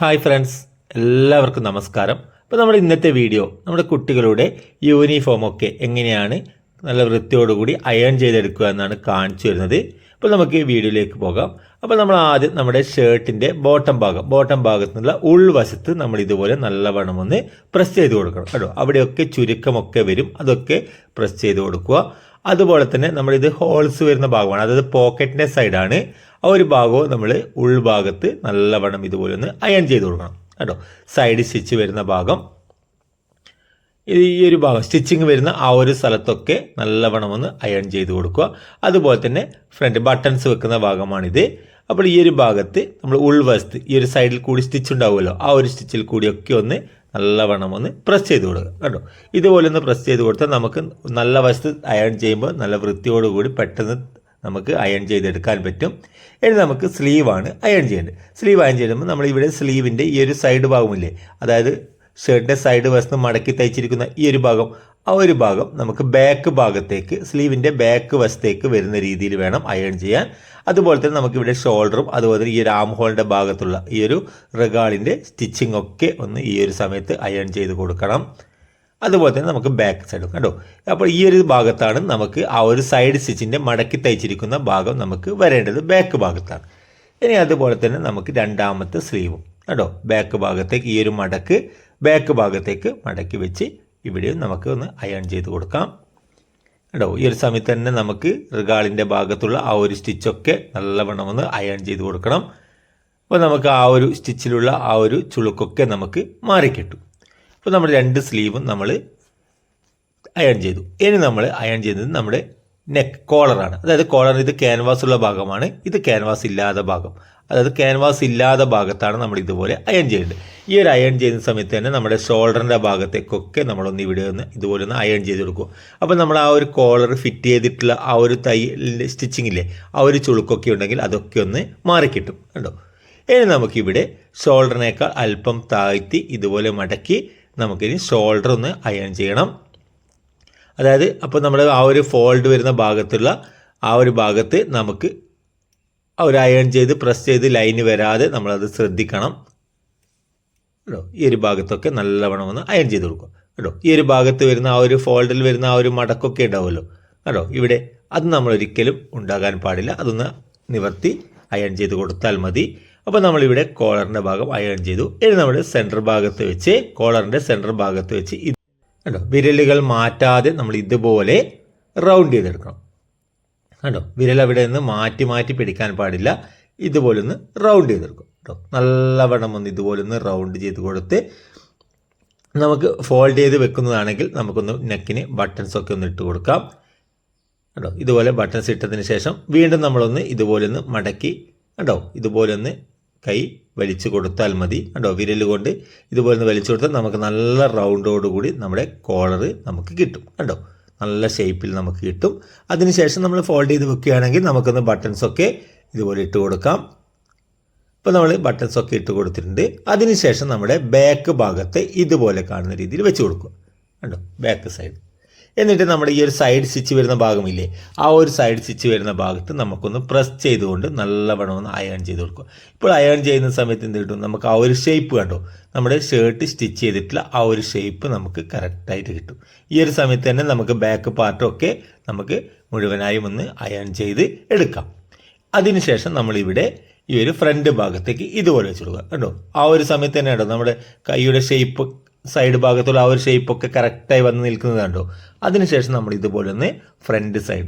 Hi friends എല്ലാവർക്കും നമസ്കാരം. അപ്പോൾ നമ്മുടെ ഇന്നത്തെ വീഡിയോ നമ്മുടെ കുട്ടികളുടെ യൂണിഫോമൊക്കെ എങ്ങനെയാണ് നല്ല വൃത്തിയോടുകൂടി അയൺ ചെയ്തെടുക്കുക എന്നാണ് കാണിച്ചു വരുന്നത് അപ്പോൾ നമുക്ക് വീഡിയോയിലേക്ക് പോകാം. അപ്പോൾ നമ്മൾ ആദ്യം നമ്മുടെ ഷർട്ടിന്റെ ബോട്ടം ഭാഗം ബോട്ടം ഭാഗത്തു നിന്നുള്ള ഉൾവശത്ത് നമ്മൾ ഇതുപോലെ നല്ലവണ്ണം ഒന്ന് പ്രസ് ചെയ്ത് കൊടുക്കണം. കേട്ടോ അവിടെയൊക്കെ ചുരുക്കമൊക്കെ വരും. അതൊക്കെ പ്രസ് ചെയ്ത് കൊടുക്കുക. അതുപോലെ തന്നെ നമ്മളിത് ഹോൾസ് വരുന്ന ഭാഗമാണ്. അതായത് പോക്കറ്റിന്റെ സൈഡാണ് ആ ഒരു ഭാഗവും നമ്മൾ ഉൾഭാഗത്ത് നല്ലവണ്ണം ഇതുപോലെ ഒന്ന് അയൺ ചെയ്ത് കൊടുക്കണം. കേട്ടോ? സൈഡ് സ്റ്റിച്ച് വരുന്ന ഭാഗം. ഈ ഒരു ഭാഗം സ്റ്റിച്ചിങ് വരുന്ന ആ ഒരു സ്ഥലത്തൊക്കെ നല്ലവണ്ണം ഒന്ന് അയൺ ചെയ്ത് കൊടുക്കുക. അതുപോലെ തന്നെ ഫ്രണ്ട് ബട്ടൺസ് വെക്കുന്ന ഭാഗമാണിത്. അപ്പോൾ ഈ ഒരു ഭാഗത്ത് നമ്മൾ ഉൾവശത്ത് ഈ ഒരു സൈഡിൽ കൂടി സ്റ്റിച്ച് ഉണ്ടാവുമല്ലോ. ആ ഒരു സ്റ്റിച്ചിൽ കൂടിയൊക്കെ ഒന്ന് നല്ലവണ്ണം ഒന്ന് പ്രസ് ചെയ്ത് കൊടുക്കുക. കേട്ടോ ഇതുപോലെ ഒന്ന് പ്രസ് ചെയ്ത് കൊടുത്താൽ നമുക്ക് നല്ല വശത്ത് അയൺ ചെയ്യുമ്പോൾ നല്ല വൃത്തിയോടുകൂടി പെട്ടെന്ന് നമുക്ക് അയൺ ചെയ്തെടുക്കാൻ പറ്റും. ഇനി നമുക്ക് സ്ലീവാണ് അയൺ ചെയ്യേണ്ടത്. സ്ലീവ് അയൺ ചെയ്യുമ്പോൾ നമ്മൾ ഇവിടെ സ്ലീവിന്റെ ഈ ഒരു സൈഡ് ഭാഗമില്ലേ അതായത് ഷർട്ടിന്റെ സൈഡ് വശത്ത് മടക്കി തയ്ച്ചിരിക്കുന്ന ഈ ഒരു ഭാഗം ആ ഒരു ഭാഗം നമുക്ക് ബാക്ക് ഭാഗത്തേക്ക് സ്ലീവിന്റെ ബാക്ക് വശത്തേക്ക് വരുന്ന രീതിയിൽ വേണം അയൺ ചെയ്യാൻ. അതുപോലെ തന്നെ നമുക്കിവിടെ ഷോൾഡറും അതുപോലെ തന്നെ ഈ ഒരു ആം ഹോളിന്റെ ഭാഗത്തുള്ള ഈ ഒരു റെഗാളിന്റെ സ്റ്റിച്ചിങ് ഒക്കെ ഒന്ന് ഈ ഒരു സമയത്ത് അയൺ ചെയ്ത് കൊടുക്കണം. അതുപോലെ തന്നെ നമുക്ക് ബാക്ക് സൈഡും കണ്ടോ? അപ്പോൾ ഈ ഒരു ഭാഗത്താണ് നമുക്ക് ആ ഒരു സൈഡ് സ്റ്റിച്ചിന്റെ മടക്കി തയ്ച്ചിരിക്കുന്ന ഭാഗം നമുക്ക് വരേണ്ടത് ബാക്ക് ഭാഗത്താണ്. ഇനി അതുപോലെ തന്നെ നമുക്ക് രണ്ടാമത്തെ സ്ലീവും കേട്ടോ ബാക്ക് ഭാഗത്തേക്ക് ഈ ഒരു മടക്ക് ബാക്ക് ഭാഗത്തേക്ക് മടക്കി വെച്ച് ഇവിടെയും നമുക്ക് ഒന്ന് അയൺ ചെയ്ത് കൊടുക്കാം. കേട്ടോ ഈ ഒരു സമയത്ത് തന്നെ നമുക്ക് റിഗാളിന്റെ ഭാഗത്തുള്ള ആ ഒരു സ്റ്റിച്ചൊക്കെ നല്ലവണ്ണം ഒന്ന് അയൺ ചെയ്ത് കൊടുക്കണം. അപ്പോൾ നമുക്ക് ആ ഒരു സ്റ്റിച്ചിലുള്ള ആ ഒരു ചുളുക്കൊക്കെ നമുക്ക് മാറിക്കിട്ടും. അപ്പോൾ നമ്മൾ രണ്ട് സ്ലീവും നമ്മൾ അയൺ ചെയ്തു. ഇനി നമ്മൾ അയൺ ചെയ്തത് നമ്മുടെ നെക്ക് കോളറാണ് അതായത് കോളർ ഇത് ക്യാൻവാസ് ഉള്ള ഭാഗമാണ്. ഇത് ക്യാൻവാസ് ഇല്ലാത്ത ഭാഗം. അതായത് ക്യാൻവാസ് ഇല്ലാത്ത ഭാഗത്താണ് നമ്മൾ ഇതുപോലെ അയൺ ചെയ്യേണ്ടത് ഈ ഒരു അയൺ ചെയ്യുന്ന സമയത്ത് തന്നെ നമ്മുടെ ഷോൾഡറിന്റെ ഭാഗത്തേക്കൊക്കെ നമ്മളൊന്ന് ഇവിടെ ഒന്ന് ഇതുപോലെ ഒന്ന് അയൺ ചെയ്ത് കൊടുക്കും അപ്പോൾ നമ്മൾ ആ ഒരു കോളർ ഫിറ്റ് ചെയ്തിട്ടുള്ള ആ ഒരു തൈ സ്റ്റിച്ചിങ്ങില്ലേ ആ ഒരു ചുളുക്കൊക്കെ ഉണ്ടെങ്കിൽ അതൊക്കെ ഒന്ന് മാറിക്കിട്ടും. കണ്ടോ? ഇനി നമുക്കിവിടെ ഷോൾഡറിനേക്കാൾ അല്പം താഴ്ത്തി ഇതുപോലെ മടക്കി നമുക്കിനി ഷോൾഡർ ഒന്ന് അയൺ ചെയ്യണം. അതായത് അപ്പോൾ നമ്മൾ ആ ഒരു ഫോൾഡ് വരുന്ന ഭാഗത്തുള്ള ആ ഒരു ഭാഗത്ത് നമുക്ക് ഒരു അയൺ ചെയ്ത് പ്രസ് ചെയ്ത് ലൈന് വരാതെ നമ്മളത് ശ്രദ്ധിക്കണം. കേട്ടോ? ഈ ഒരു ഭാഗത്തൊക്കെ നല്ലവണ്ണം ഒന്ന് അയൺ ചെയ്ത് കൊടുക്കുക. കേട്ടോ? ഈ ഒരു ഭാഗത്ത് വരുന്ന ആ ഒരു ഫോൾഡിൽ വരുന്ന ആ ഒരു മടക്കൊക്കെ ഉണ്ടാവുമല്ലോ. കേട്ടോ? ഇവിടെ അത് നമ്മൾ ഒരിക്കലും ഉണ്ടാകാൻ പാടില്ല. അതൊന്ന് നിവർത്തി അയൺ ചെയ്ത് കൊടുത്താൽ മതി. അപ്പോൾ നമ്മളിവിടെ കോളറിന്റെ ഭാഗം അയൺ ചെയ്തു. ഇനി നമ്മൾ സെന്റർ ഭാഗത്ത് വെച്ച് കോളറിന്റെ സെന്റർ ഭാഗത്ത് വെച്ച് കണ്ടോ? വിരലുകൾ മാറ്റാതെ നമ്മൾ ഇതുപോലെ റൗണ്ട് ചെയ്തെടുക്കണം. കണ്ടോ? വിരൽ അവിടെ നിന്ന് മാറ്റി മാറ്റി പിടിക്കാൻ പാടില്ല. ഇതുപോലെ ഒന്ന് റൗണ്ട് ചെയ്തെടുക്കും. കേട്ടോ നല്ലവണ്ണം ഒന്ന് ഇതുപോലെ ഒന്ന് റൗണ്ട് ചെയ്ത് കൊടുത്ത് നമുക്ക് ഫോൾഡ് ചെയ്ത് വെക്കുന്നതാണെങ്കിൽ നമുക്കൊന്ന് നെക്കിന് ബട്ടൺസ് ഒക്കെ ഒന്ന് ഇട്ട് കൊടുക്കാം. കേട്ടോ ഇതുപോലെ ബട്ടൺസ് ഇട്ടതിന് ശേഷം വീണ്ടും നമ്മളൊന്ന് ഇതുപോലെ ഒന്ന് മടക്കി കേട്ടോ ഇതുപോലെ ഒന്ന് കൈ വലിച്ചു കൊടുത്താൽ മതി. കണ്ടോ? വിരൽ കൊണ്ട് ഇതുപോലെ ഒന്ന് വലിച്ചു കൊടുത്താൽ നമുക്ക് നല്ല റൗണ്ടോടുകൂടി നമ്മുടെ കോളർ നമുക്ക് കിട്ടും. കണ്ടോ? നല്ല ഷേപ്പിൽ നമുക്ക് കിട്ടും. അതിനുശേഷം നമ്മൾ ഫോൾഡ് ചെയ്ത് വെക്കുകയാണെങ്കിൽ നമുക്കൊന്ന് ബട്ടൺസൊക്കെ ഇതുപോലെ ഇട്ട് കൊടുക്കാം. ഇപ്പോൾ നമ്മൾ ബട്ടൺസൊക്കെ ഇട്ട് കൊടുത്തിട്ടുണ്ട്. അതിനുശേഷം നമ്മുടെ ബാക്ക് ഭാഗത്തെ ഇതുപോലെ കാണുന്ന രീതിയിൽ വെച്ച് കൊടുക്കുക. കണ്ടോ? Back side. എന്നിട്ട് നമ്മുടെ ഈ ഒരു സൈഡ് സ്റ്റിച്ച് വരുന്ന ഭാഗമില്ലേ? ആ ഒരു സൈഡ് സ്റ്റിച്ച് വരുന്ന ഭാഗത്ത് നമുക്കൊന്ന് പ്രസ് ചെയ്തുകൊണ്ട് നല്ലവണ്ണം ഒന്ന് അയൺ ചെയ്ത് കൊടുക്കുക. ഇപ്പോൾ അയൺ ചെയ്യുന്ന സമയത്ത് എന്ത് കിട്ടും? നമുക്ക് ആ ഒരു ഷേപ്പ് കണ്ടോ? നമ്മുടെ ഷർട്ട് സ്റ്റിച്ച് ചെയ്തിട്ടുള്ള ആ ഒരു ഷേപ്പ് നമുക്ക് കറക്റ്റായിട്ട് കിട്ടും. ഈ ഒരു സമയത്ത് തന്നെ നമുക്ക് ബാക്ക് പാർട്ടൊക്കെ നമുക്ക് മുഴുവനായും ഒന്ന് അയൺ ചെയ്ത് എടുക്കാം. അതിനുശേഷം നമ്മളിവിടെ ഈ ഒരു ഫ്രണ്ട് ഭാഗത്തേക്ക് ഇതുപോലെ വെച്ച് കൊടുക്കുക. കണ്ടോ? ആ ഒരു സമയത്ത് തന്നെ കേട്ടോ നമ്മുടെ കൈയുടെ ഷേപ്പ് സൈഡ് ഭാഗത്തുള്ള ആ ഒരു ഷേപ്പൊക്കെ കറക്റ്റായി വന്ന് നിൽക്കുന്നത് കണ്ടോ? അതിനുശേഷം നമ്മൾ ഇതുപോലെ ഒന്ന് ഫ്രണ്ട് സൈഡ്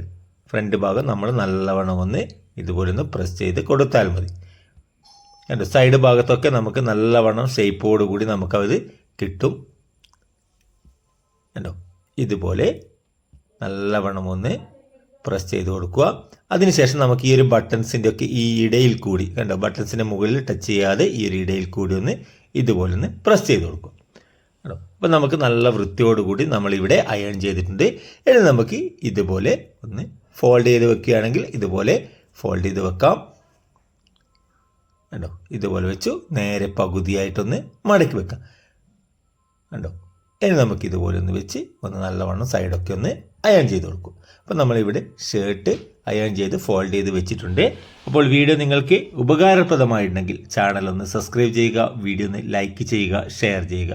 ഫ്രണ്ട് ഭാഗം നമ്മൾ നല്ലവണ്ണം ഒന്ന് ഇതുപോലെ ഒന്ന് പ്രസ് ചെയ്ത് കൊടുത്താൽ മതി. കണ്ടോ? സൈഡ് ഭാഗത്തൊക്കെ നമുക്ക് നല്ലവണ്ണം ഷേപ്പോട് കൂടി നമുക്കത് കിട്ടും. കണ്ടോ? ഇതുപോലെ നല്ലവണ്ണം ഒന്ന് പ്രസ് ചെയ്ത് കൊടുക്കുക. അതിനുശേഷം നമുക്ക് ഈ ഒരു ബട്ടൺസിന്റെ ഒക്കെ ഈ ഇടയിൽ കൂടി കണ്ടോ? ബട്ടൺസിന്റെ മുകളിൽ ടച്ച് ചെയ്യാതെ ഈ ഒരു ഇടയിൽ കൂടി ഒന്ന് ഇതുപോലെ ഒന്ന് പ്രസ് ചെയ്ത് കൊടുക്കുക. അപ്പോൾ നമുക്ക് നല്ല വൃത്തിയോടുകൂടി നമ്മളിവിടെ അയൺ ചെയ്തിട്ടുണ്ട്. ഇനി നമുക്ക് ഇതുപോലെ ഒന്ന് ഫോൾഡ് ചെയ്ത് വെക്കുകയാണെങ്കിൽ ഇതുപോലെ ഫോൾഡ് ചെയ്ത് വെക്കാം. കണ്ടോ? ഇതുപോലെ വെച്ചു. നേരെ പകുതിയായിട്ടൊന്ന് മടക്കി വെക്കാം. കണ്ടോ? ഇനി നമുക്ക് ഇതുപോലെ ഒന്ന് വെച്ച് ഒന്ന് നല്ലവണ്ണം സൈഡൊക്കെ ഒന്ന് അയൺ ചെയ്ത് കൊടുക്കും. അപ്പോൾ നമ്മളിവിടെ ഷർട്ട് അയൺ ചെയ്ത് ഫോൾഡ് ചെയ്ത് വെച്ചിട്ടുണ്ട്. അപ്പോൾ വീഡിയോ നിങ്ങൾക്ക് ഉപകാരപ്രദമായിട്ടുണ്ടെങ്കിൽ ചാനൽ ഒന്ന് സബ്സ്ക്രൈബ് ചെയ്യുക വീഡിയോ ഒന്ന് ലൈക്ക് ചെയ്യുക ഷെയർ ചെയ്യുക.